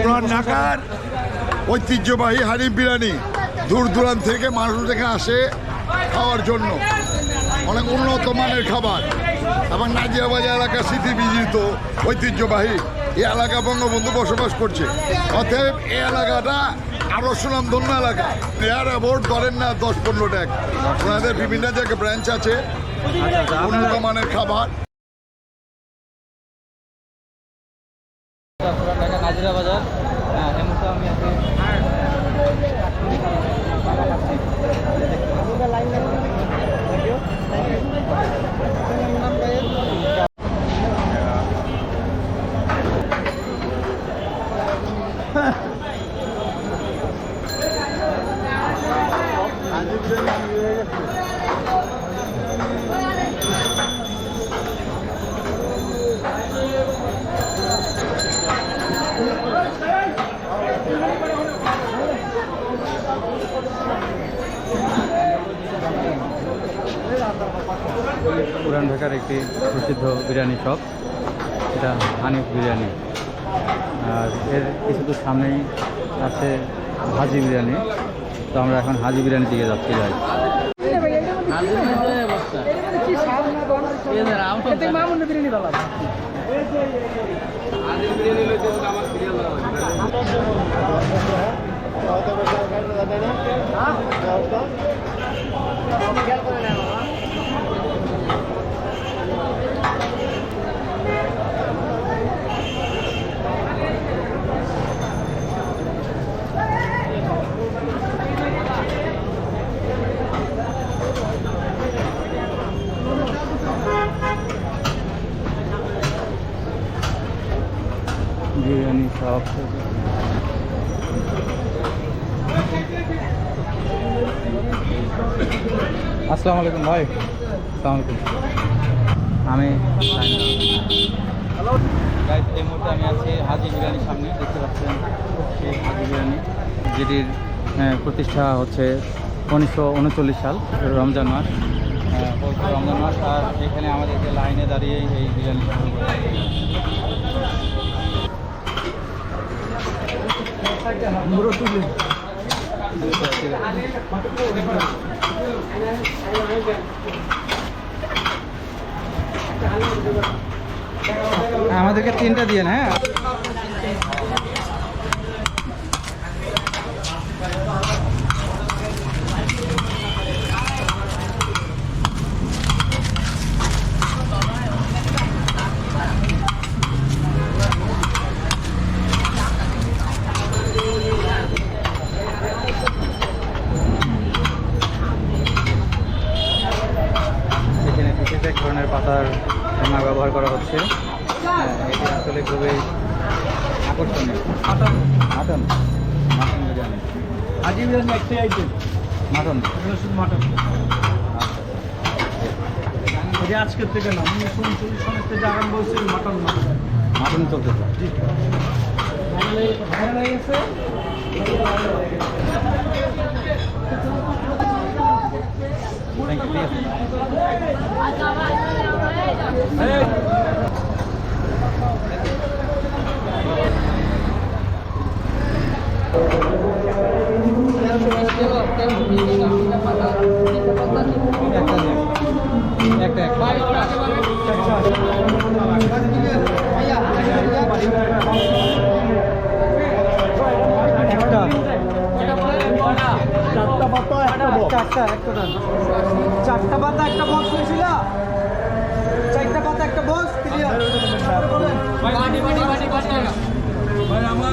ঢাকার ঐতিহ্যবাহী হানিফ বিরিয়ানি দূর দূরান্ত থেকে মানুষ এখানে আসে খাওয়ার জন্য। অনেক উন্নত মানের খাবার। এবং নাজিরাবাজার এলাকা স্মৃতি বিজিত ঐতিহ্যবাহী এই এলাকা বঙ্গবন্ধু বসবাস করছে। অতএব এই এলাকাটা আরও সুনামধন্য এলাকা। এয়ার অ্যাবোর্ড ধরেন না দশ পনেরো ট্যাগ। ওনাদের বিভিন্ন জায়গায় ব্রাঞ্চ আছে। উন্নত মানের খাবার। পুরান ঢাকা নাজিরা বাজার পুরান ঢাকার একটি প্রসিদ্ধ বিরিয়ানি শপ এটা হানিফ বিরিয়ানি। আর এর কিছু দূর সামনেই আছে হাজি বিরিয়ানি। তো আমরা এখন হাজি বিরিয়ানির দিকে যাচ্ছি যাই বিরিয়ানি শপ আসসালামু আলাইকুম ভাই। আসসালামু আলাইকুম। আমি গাইজ এই মুহূর্তে আমি আছি হাজি বিরিয়ানির সামনে, দেখতে পাচ্ছেন সেই হাজি বিরিয়ানি, যেটির প্রতিষ্ঠা হচ্ছে উনিশশো উনচল্লিশ সাল, রমজান মাস। রমজান মাস, আর এখানে আমাদের আমাদেরকে লাইনে দাঁড়িয়ে এই বিরিয়ানি শুরু করতে আমাদেরকে তিনটা দিয়ে হ্যাঁ এখানে বিশেষ এক ধরনের পাতার ঠোঙা ব্যবহার করা হচ্ছে হ্যাঁ, এটি আসলে খুবই আকর্ষণীয়। Mutton. Mutton? Mutton biryani. Haji biryani একটাই আইটেম মাটন? এখানে শুধু মাটন। আচ্ছা। আজকের থেকে না উনিশশো উনচল্লিশ সনের থেকে আরম্ভ হয়েছে মাটন মাটন। মাটন চলতেছে। জি। ভাইরাল হয়ে গেছে? থ্যাংক ইউ ঠিক আছে একটা একটা চারটা পাতা একটা চারটা চারটা পাতা একটা বক্স হয়েছিল চারটা পাতা একটা বক্স ক্লিয়ার আমার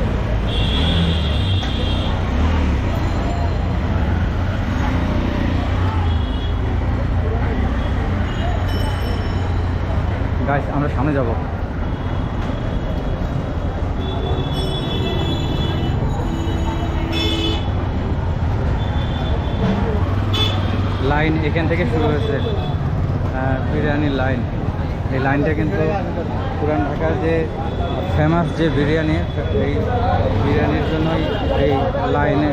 গাইস আমরা সামনে যাব। লাইন এখান থেকে শুরু হয়েছে বিরিয়ানির লাইন এই লাইনটা কিন্তু পুরান ঢাকার যে ফেমাস যে বিরিয়ানি, এই বিরিয়ানির জন্যই এই লাইনে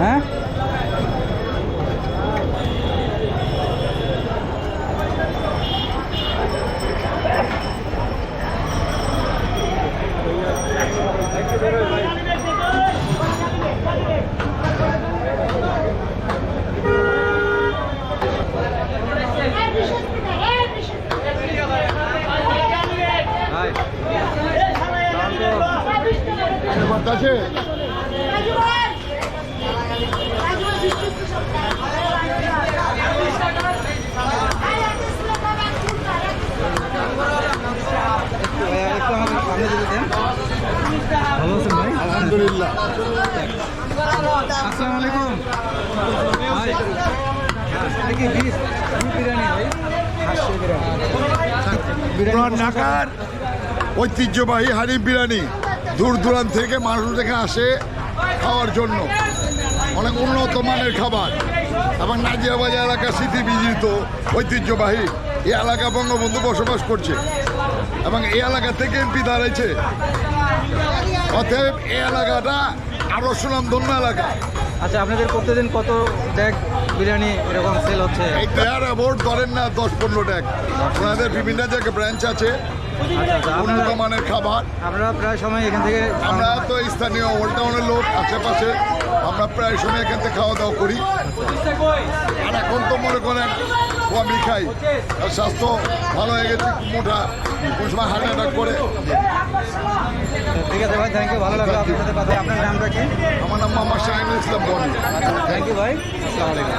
হ্যাঁ ভাই ব্যাপারটা আছে একটু আমাকে সামনে দিতে দেন ভালো আছেন ভাই আলহামদুলিল্লাহ। আসসালামু আলাইকুম। ঢাকার ঐতিহ্যবাহী হানিফ বিরিয়ানি দূর দূরান্ত থেকে মানুষ এখানে আসে খাওয়ার জন্য। অনেক উন্নত মানের খাবার। এবং নাজিরাবাজার এলাকা স্মৃতি বিজিত ঐতিহ্যবাহী এই এলাকা বঙ্গবন্ধু বসবাস করছে। এবং এই এলাকা থেকে এমপি দাঁড়াইছে। অতএব এই এলাকাটা আরও সুনামধন্য এলাকা। আচ্ছা আপনাদের প্রতিদিন কত ডেক বিরিয়ানি এরকম সেল হচ্ছে? এই দেয়ার অ্যাভোর্ড করেন না দশ পনেরো ট্যাগ আপনাদের বিভিন্ন জায়গায় ব্রাঞ্চ আছে উন্নত মানের খাবার আপনারা প্রায় সময় এখান থেকে আমরা তো স্থানীয় ওল্ড টাউনের লোক আশেপাশে আমরা প্রায় সময় এখান থেকে খাওয়া দাওয়া করি আর এখন তো মনে করেন কমই খাই স্বাস্থ্য ভালো হয়ে গেছে মোটা কোন সময় হার্ট অ্যাটাক করে ঠিক আছে ভাই থ্যাংক ইউ ভালো লাগল আপনার সাথে কথা আপনার নামটা কি আমার নাম মোহাম্মদ শাহিনুল ইসলাম বনি আচ্ছা থ্যাংক ইউ ভাই আসসালামু আলাইকুম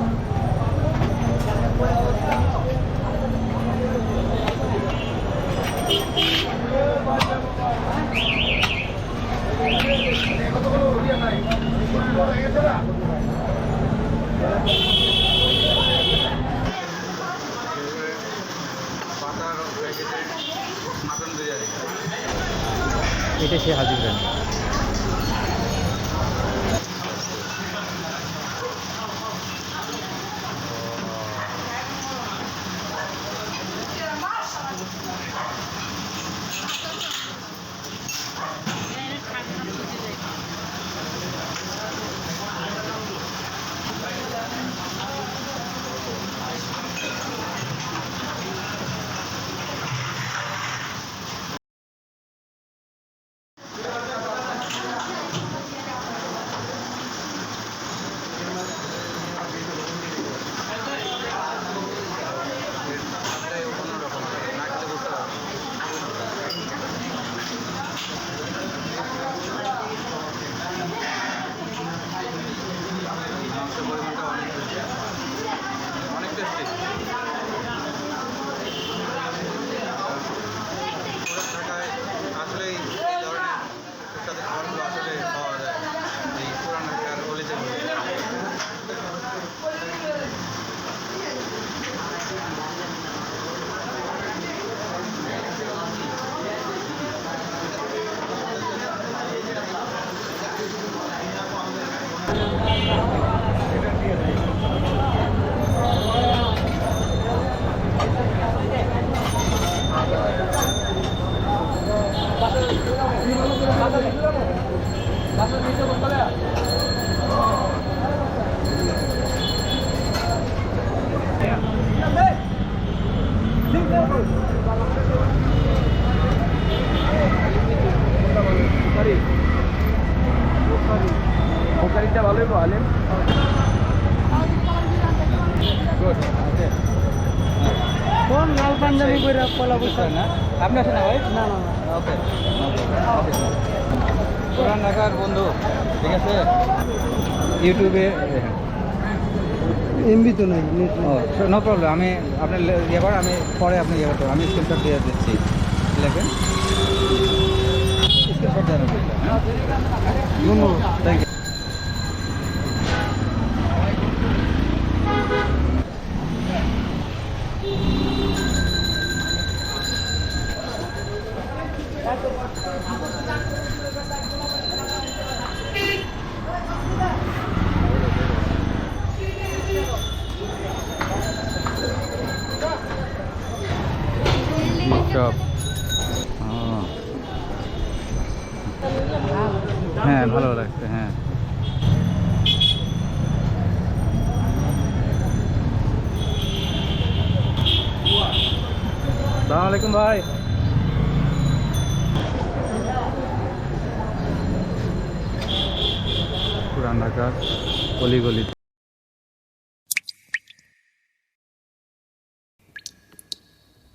এটা সে হাজির বিরিয়ানি Good. Okay. পাঞ্জাবি করে পলা বসে? না? আপনি আসেন না ভাই? না না ওকে পুরান ঢাকার বন্ধু ঠিক আছে? ইউটিউবে এমবি তো নেই নো প্রবলেম আমি আপনার ইয়ে আমি পরে আপনি ইয়ে করতে আমি স্ক্রিনশট দিয়ে দিচ্ছি। লেখেন। স্ক্রিনশট দেন ধন্যবাদ থ্যাংক ইউ শপ হ্যাঁ ভালো লাগছে হ্যাঁ সালাম আলাইকুম ভাই। পুরান ঢাকার অলিগলি